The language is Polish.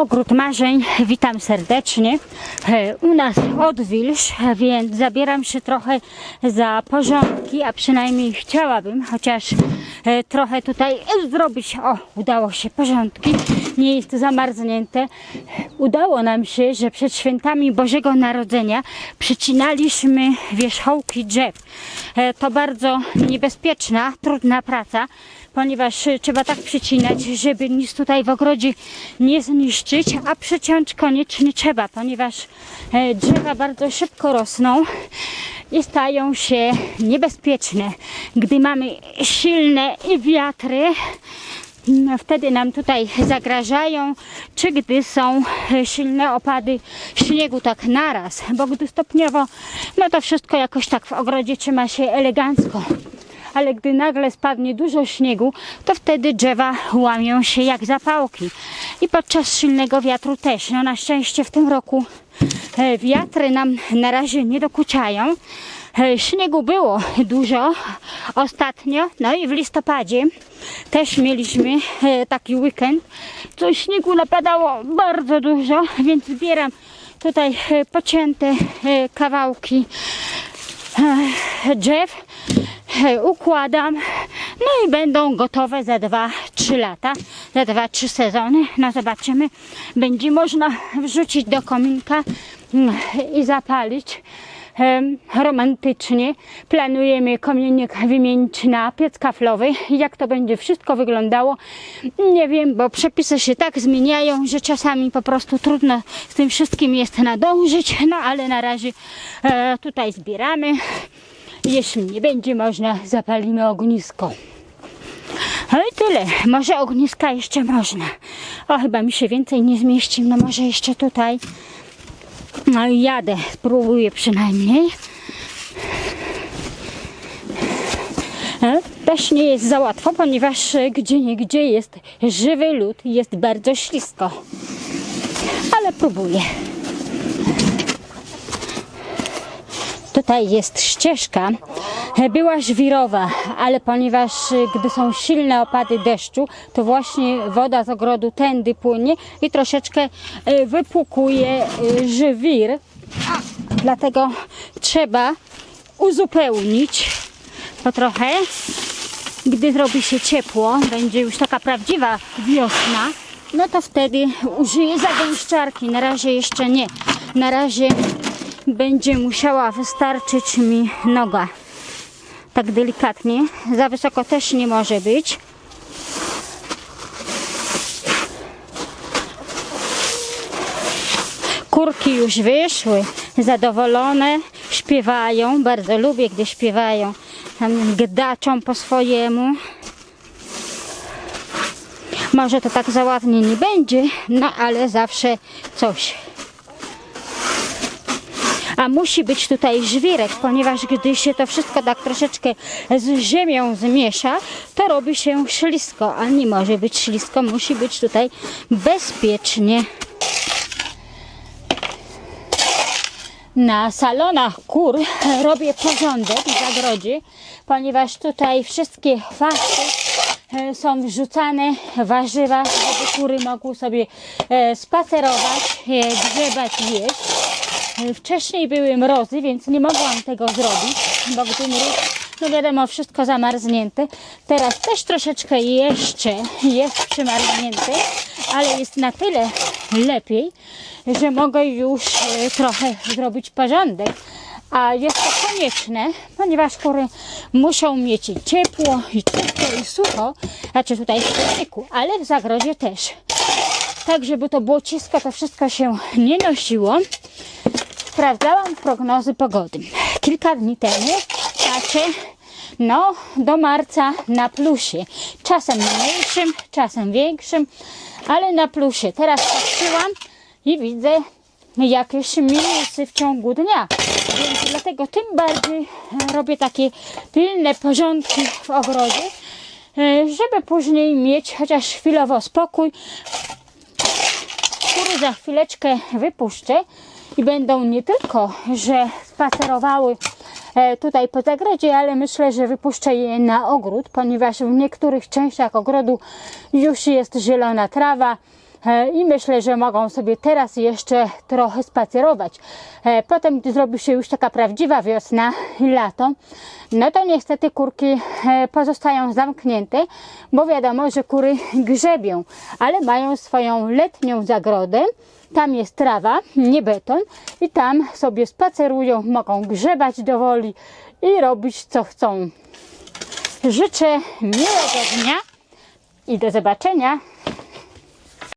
Ogród Marzeń, witam serdecznie. E, U nas odwilż, więc zabieram się trochę za porządki, a przynajmniej chciałabym, chociaż e, trochę tutaj zrobić. O, udało się porządki, nie jest zamarznięte. Udało nam się, że przed świętami Bożego Narodzenia przycinaliśmy wierzchołki drzew. E, To bardzo niebezpieczna, trudna praca ponieważ trzeba tak przycinać, żeby nic tutaj w ogrodzie nie zniszczyć, a przyciąć koniecznie trzeba, ponieważ e, drzewa bardzo szybko rosną i stają się niebezpieczne. Gdy mamy silne wiatry, no, wtedy nam tutaj zagrażają, czy gdy są silne opady śniegu tak naraz, bo gdy stopniowo, no to wszystko jakoś tak w ogrodzie trzyma się elegancko ale gdy nagle spadnie dużo śniegu, to wtedy drzewa łamią się jak zapałki. I podczas silnego wiatru też. No na szczęście w tym roku wiatry nam na razie nie dokuczają. E, Śniegu było dużo ostatnio, no i w listopadzie też mieliśmy e, taki weekend. To śniegu napadało bardzo dużo, więc zbieram tutaj e, pocięte e, kawałki e, drzew e, układam, no i będą gotowe za 2-3 lata, za 2-3 sezony. No zobaczymy, będzie można wrzucić do kominka mm, i zapalić romantycznie. Planujemy komiennik wymienić na piec kaflowy. Jak to będzie wszystko wyglądało, nie wiem, bo przepisy się tak zmieniają, że czasami po prostu trudno z tym wszystkim jest nadążyć, no ale na razie e, tutaj zbieramy. Jeśli nie będzie można, zapalimy ognisko. No i tyle. Może ogniska jeszcze można. O, chyba mi się więcej nie zmieści. No może jeszcze tutaj. No i jadę. Spróbuję przynajmniej. E, Też nie jest za łatwo, ponieważ gdzie niegdzie jest żywy lód jest bardzo ślisko. Ale próbuję. Tutaj jest ścieżka. E, Była żwirowa, ale ponieważ e, gdy są silne opady deszczu, to właśnie woda z ogrodu tędy płynie i troszeczkę e, wypłukuje żwir. Dlatego trzeba uzupełnić to trochę. Gdy zrobi się ciepło, będzie już taka prawdziwa wiosna, no to wtedy użyję zagęszczarki. Na razie jeszcze nie. Na razie będzie musiała wystarczyć mi noga. Tak delikatnie. Za wysoko też nie może być. Kurki już wyszły, zadowolone, śpiewają. Bardzo lubię, gdy śpiewają. Tam gdaczą po swojemu. Może to tak za ładnie nie będzie, no ale zawsze coś. A musi być tutaj żwirek, ponieważ gdy się to wszystko tak troszeczkę z ziemią zmiesza, to robi się ślisko, a nie może być ślisko, musi być tutaj bezpiecznie. Na salonach kur robię porządek w zagrodzie, ponieważ tutaj wszystkie chwasty e, są wrzucane, warzywa, żeby kury mogły sobie e, spacerować, e, grzebać, jeść. Wcześniej były mrozy, więc nie mogłam tego zrobić, bo gdy mróz, no wiadomo, wszystko zamarznięte. Teraz też troszeczkę jeszcze jest przymarznięte, ale jest na tyle lepiej, że mogę już e, trochę zrobić porządek. A jest to konieczne, ponieważ kury muszą mieć i ciepło, i czysto, i sucho. Znaczy tutaj w kurniku, ale w zagrodzie też. Tak, żeby to błocisko, to wszystko się nie nosiło. Sprawdzałam prognozy pogody. Kilka dni temu patrzę, no do marca na plusie. Czasem mniejszym, czasem większym, ale na plusie. Teraz patrzyłam i widzę jakieś minusy w ciągu dnia. Więc dlatego tym bardziej e, robię takie pilne porządki w ogrodzie, e, żeby później mieć chociaż chwilowo spokój. Kury za chwileczkę wypuszczę i będą nie tylko, że spacerowały e, tutaj po zagrodzie, ale myślę, że wypuszczę je na ogród, ponieważ w niektórych częściach ogrodu już jest zielona trawa, I myślę, że mogą sobie teraz jeszcze trochę spacerować. E, Potem, gdy zrobi się już taka prawdziwa wiosna i lato, no to niestety kurki e, pozostają zamknięte, bo wiadomo, że kury grzebią, ale mają swoją letnią zagrodę. Tam jest trawa, nie beton, i tam sobie spacerują, mogą grzebać do woli i robić co chcą. Życzę miłego dnia i do zobaczenia